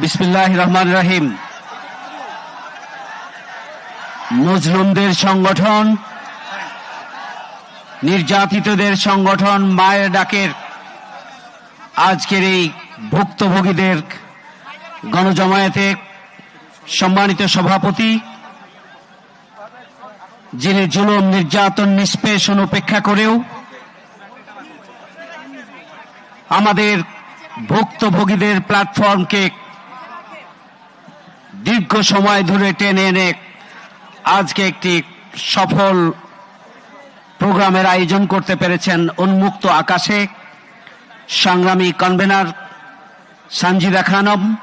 বিসমিল্লাহ রহমান রাহিম মজলুমদের সংগঠন, নির্যাতিতদের সংগঠন মায়ের ডাকের আজকের এই ভুক্তভোগীদের গণজমায়েতে সম্মানিত সভাপতি, যিনি জুলুম, নির্যাতন, নিষ্পেষণ উপেক্ষা করেও আমাদের ভুক্তভোগীদের প্ল্যাটফর্মকে দীর্ঘ সময় ধরে টেনে এনে আজকে একটি সফল প্রোগ্রামের আয়োজন করতে পেরেছেন উন্মুক্ত আকাশে সংগ্রামী কনভেনার সানজিদা খানম।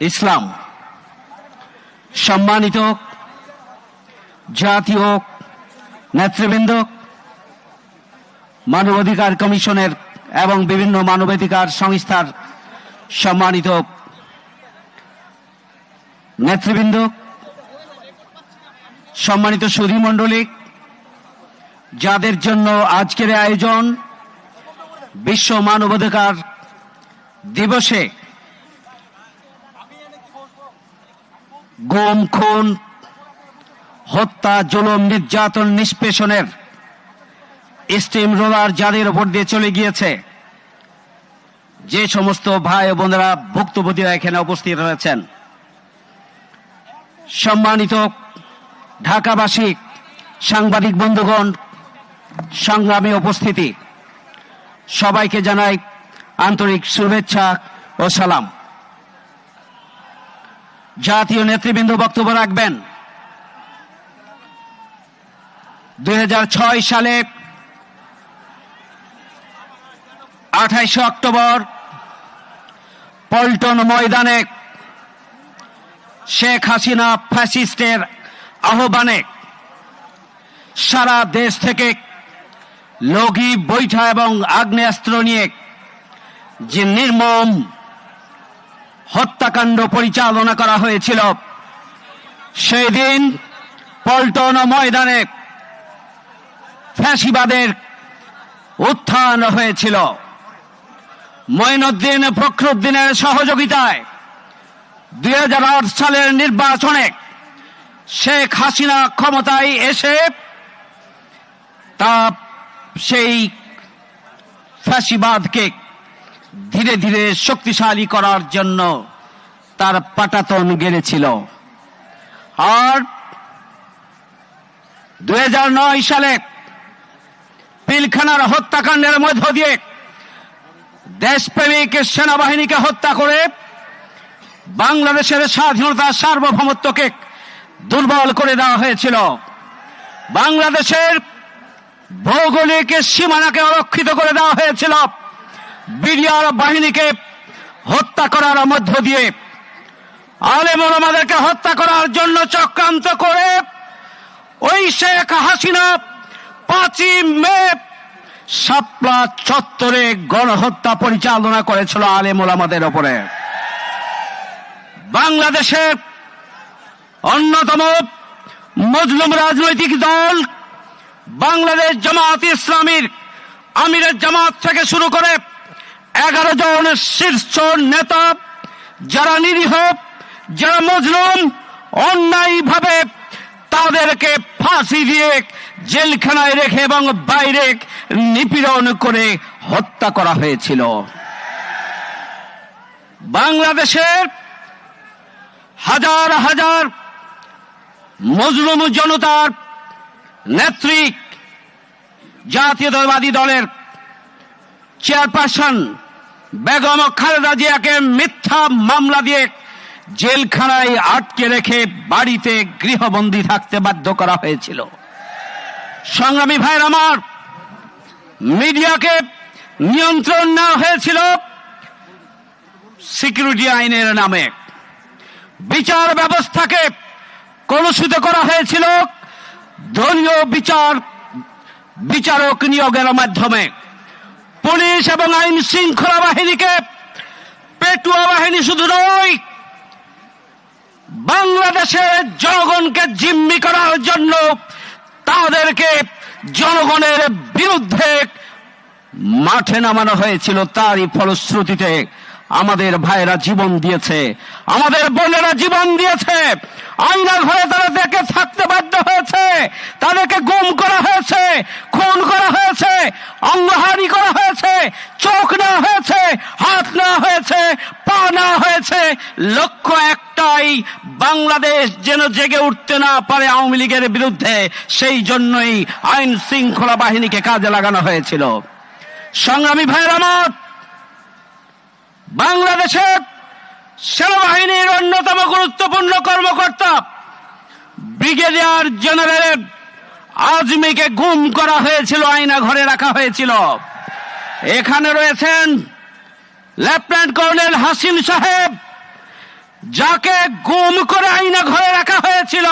ইসলাম। সম্মানিত জাতীয় নেতৃবৃন্দ, মানবাধিকার কমিশনের এবং বিভিন্ন মানবাধিকার সংস্থার সম্মানিত নেতৃবৃন্দ, সম্মানিত সুধী মণ্ডলী, যাদের জন্য আজকের আয়োজন বিশ্ব মানবাধিকার দিবসে গুম, খুন, হত্যা, জুলুম, নির্যাতন, নিষ্পেষণের স্টিম রোলার যাদের উপর দিয়ে চলে গিয়েছে। যে সমস্ত ভাই বোনেরা ভুক্তভোগীরা এখানে উপস্থিত রয়েছেন, সম্মানিত ঢাকাবাসী, সাংবাদিক বন্ধুগণ, সংগ্রামী উপস্থিতি, সবাইকে জানাই আন্তরিক শুভেচ্ছা ও সালাম। জাতীয় নেতৃবৃন্দ বক্তব্য রাখবেন। দুই হাজার ছয় সালে আঠাইশে অক্টোবর পল্টন ময়দানে শেখ হাসিনা ফ্যাসিস্টের আহ্বানে সারা দেশ থেকে লগি বৈঠা এবং আগ্নেয়াস্ত্র নিয়ে যে নির্মম হত্যাকাণ্ড পরিচালনা করা হয়েছিল, সেই দিন পল্টন ময়দানে ফ্যাসিবাদের উত্থান হয়েছিল। মঈনুদ্দিন ফখরুদ্দিনের সহযোগিতায় দুই হাজার আট সালের নির্বাচনে শেখ হাসিনা ক্ষমতায় এসে তা সেই ফ্যাসিবাদকে ধীরে ধীরে শক্তিশালী করার জন্য তার পাটাতন গেড়েছিল। আর দু হাজার নয় সালে পিলখানার হত্যাকাণ্ডের মধ্য দিয়ে দেশপ্রেমিক সেনাবাহিনীকে হত্যা করে বাংলাদেশের স্বাধীনতা সার্বভৌমত্বকে দুর্বল করে দেওয়া হয়েছিল। বাংলাদেশের ভৌগোলিক সীমানাকে অরক্ষিত করে দেওয়া হয়েছিল। বিডিআর বাহিনীকে হত্যা করার মধ্য দিয়ে। আলেমুল আমাদেরকে হত্যা করার জন্য চক্রান্ত করে ওই শেখ হাসিনা পাঁচই মে সাপলা চত্বরে গণহত্যা পরিচালনা করেছিল আলেমুল আমাদের ওপরে। বাংলাদেশের অন্যতম মজলুম রাজনৈতিক দল বাংলাদেশ জামাত ইসলামীর আমিরের জামাত থেকে শুরু করে এগারো জন শীর্ষ নেতা যারা নিরীহ, যারা মজলুম, অন্যায়ভাবে তাদেরকে ফাঁসি দিয়ে জেলখানায় রেখে এবং বাইরে নিপীড়ন করে হত্যা করা হয়েছিল। বাংলাদেশের হাজার হাজার মজলুম জনতার নেত্রী জাতীয়তাবাদী দলের চেয়ারপারসন বেগম খালেদা জিয়াকে মিথ্যা মামলা দিয়ে জেলখানায় আটকে রেখে বাড়িতে গৃহবন্দী থাকতে বাধ্য করা হয়েছিল। সংগ্রামী ভাইয়ের আমার মিডিয়াকে নিয়ন্ত্রণ নেওয়া হয়েছিল সিকিউরিটি আইনের নামে। বিচার ব্যবস্থাকে কলুষিত করা হয়েছিল দলীয় বিচার, বিচারক নিয়োগের মাধ্যমে। পুলিশ এবং আইন শৃঙ্খলা বাহিনীকে পেটুয়া বাহিনী শুধু নয়, বাংলাদেশের জনগণকে জিম্মি করার জন্য তাদেরকে জনগণের বিরুদ্ধে মাঠে নামানো হয়েছিল, তারই ফলশ্রুতিতে আমাদের ভাইয়েরা জীবন দিয়েছে। আমাদের বোনেরা জীবন দিয়েছে। আইনা ঘরে তারা দেখে হয়েছে তাদেরকে গুম করা হয়েছে খুন করা হয়েছে অঙ্গহানি করা হয়েছে চোখ না হয়েছে হাত না হয়েছে পা না হয়েছে লক্ষ্য একটাই বাংলাদেশ যেন জেগে উঠতে না পারে আওয়ামী লীগের বিরুদ্ধে, সেই জন্যই আইন শৃঙ্খলা বাহিনীকে কাজে লাগানো হয়েছিল। সংগ্রামী ভাইয়ের আমার বাংলাদেশের সেনাবাহিনীর অন্যতম গুরুত্বপূর্ণ কর্মকর্তা, ব্রিগেডিয়ার জেনারেল আজমিকে গুম করা হয়েছিল, আয়না ঘরে রাখা হয়েছিল। এখানে রয়েছেন লেফটেন্যান্ট কর্নেল হাসিম সাহেব যাকে গুম করে আইনা ঘরে রাখা হয়েছিল,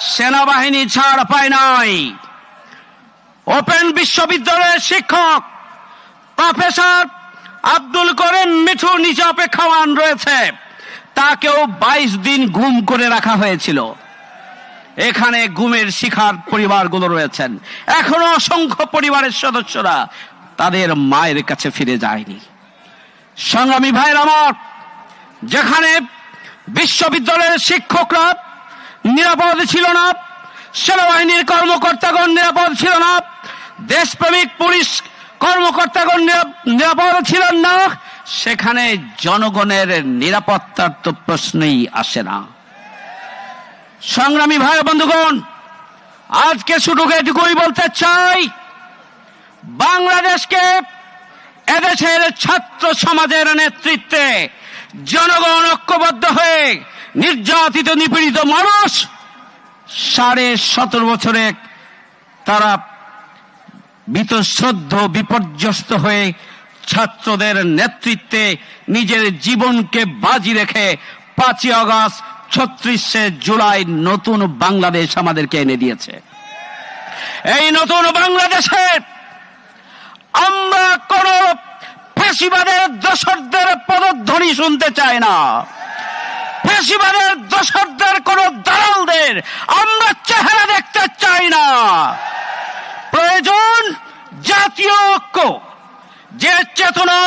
সেনাবাহিনী ছাড় পায় নাই। ওপেন বিশ্ববিদ্যালয়ের শিক্ষক, প্রফেসর আব্দুল করিম মিঠু নিচে অপেক্ষামান রয়েছে। তাকেও বাইশ দিন গুম করে রাখা হয়েছিল। এখানে গুমের শিখার পরিবারগুলো রয়েছেন। এখনও অসংখ্য পরিবারের সদস্যরা তাদের মায়ের কাছে ফিরে যায়নি। সংগ্রামী ভাইয়ের আমার যেখানে বিশ্ববিদ্যালয়ের শিক্ষকরা নিরাপদ ছিল না, সেনাবাহিনীর কর্মকর্তাগণ নিরাপদ ছিল না, দেশপ্রেমিক পুলিশ কর্মকর্তাগণ নিরাপদ ছিলেন না, সেখানে জনগণের নিরাপত্তার তো প্রশ্নই আসে না। সংগ্রামী ভাই বন্ধুগণ, আজকে শুধু এটুকুই বলতে চাই, বাংলাদেশকে এদেশের ছাত্র সমাজের নেতৃত্বে জনগণ ঐক্যবদ্ধ হয়ে নির্যাতিত, নিপীড়িত মানুষ সাড়ে সতেরো বছরে তারা বীতশ্রদ্ধ, বিপর্যস্ত হয়ে ছাত্রদের নেতৃত্বে নিজের জীবনকে বাজি রেখে পাঁচই আগস্ট, ছত্রিশে জুলাই নতুন বাংলাদেশ আমাদেরকে এনে দিয়েছে। এই নতুন বাংলাদেশে আমরা কোন ফেসিবাদের দোসরদের পদধ্বনি শুনতে চাই না। ফেসিবাদের দোসরদের কোন দালালদের আমরা চেহারা দেখতে চাই না। প্রয়োজন জাতীয় ঐক্য, যে চেতনা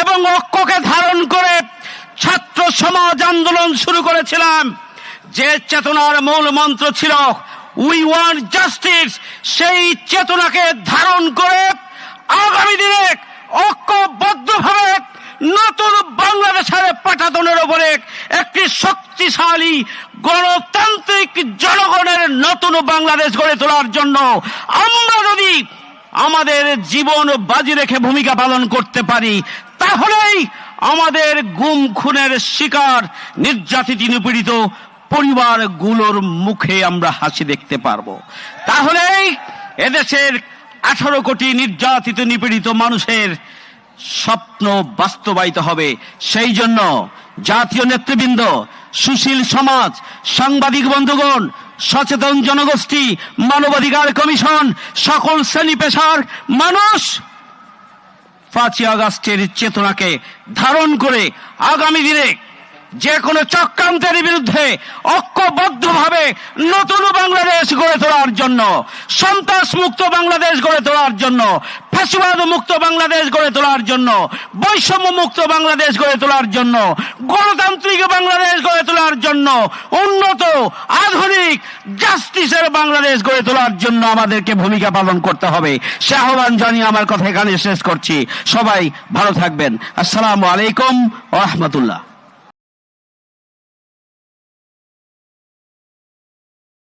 এবং ঐক্যকে ধারণ করে ছাত্র সমাজ আন্দোলন শুরু করেছিলাম। যে চেতনার মূল মন্ত্র ছিল উই ওয়ান্ট জাস্টিস সেই চেতনাকে ধারণ করে আগামী দিনে নতুন বাংলাদেশের পাঠাতনের উপরে একটি শক্তিশালী গণতান্ত্রিক জনগণের নতুন বাংলাদেশ গড়ে তোলার জন্য আমরা যদি আমাদের জীবন বাজি রেখে ভূমিকা পালন করতে পারি, তাহলেই আমাদের গুম খুনের শিকার, নির্যাতিত, নিপীড়িত পরিবারগুলোর মুখে আমরা হাসি দেখতে পারব। তাহলেই এদেশের আঠারো কোটি নির্যাতিত, নিপীড়িত মানুষের স্বপ্ন বাস্তবায়িত হবে। সেই জন্য জাতীয় নেতৃবৃন্দ, সুশীল সমাজ, সাংবাদিক বন্ধুগণ, সচেতন জনগোষ্ঠী, মানবাধিকার কমিশন, সকল শ্রেণি পেশার মানুষ পাঁচই আগস্টের চেতনাকে ধারণ করে আগামী দিনে যে কোনো চক্রান্তের বিরুদ্ধে ঐক্যবদ্ধভাবে নতুন বাংলাদেশ গড়ে তোলার জন্য সন্ত্রাস মুক্ত বাংলাদেশ গড়ে তোলার জন্য ফ্যাসিবাদ মুক্ত বাংলাদেশ গড়ে তোলার জন্য বৈষম্য মুক্ত বাংলাদেশ গড়ে তোলার জন্য, গণতান্ত্রিক বাংলাদেশ গড়ে তোলার জন্য, উন্নত, আধুনিক, জাস্টিসের বাংলাদেশ গড়ে তোলার জন্য আমাদেরকে ভূমিকা পালন করতে হবে। সে আহ্বান জানিয়ে আমার কথা এখানে শেষ করছি। সবাই ভালো থাকবেন। আসসালামু আলাইকুম রহমতুল্লাহ।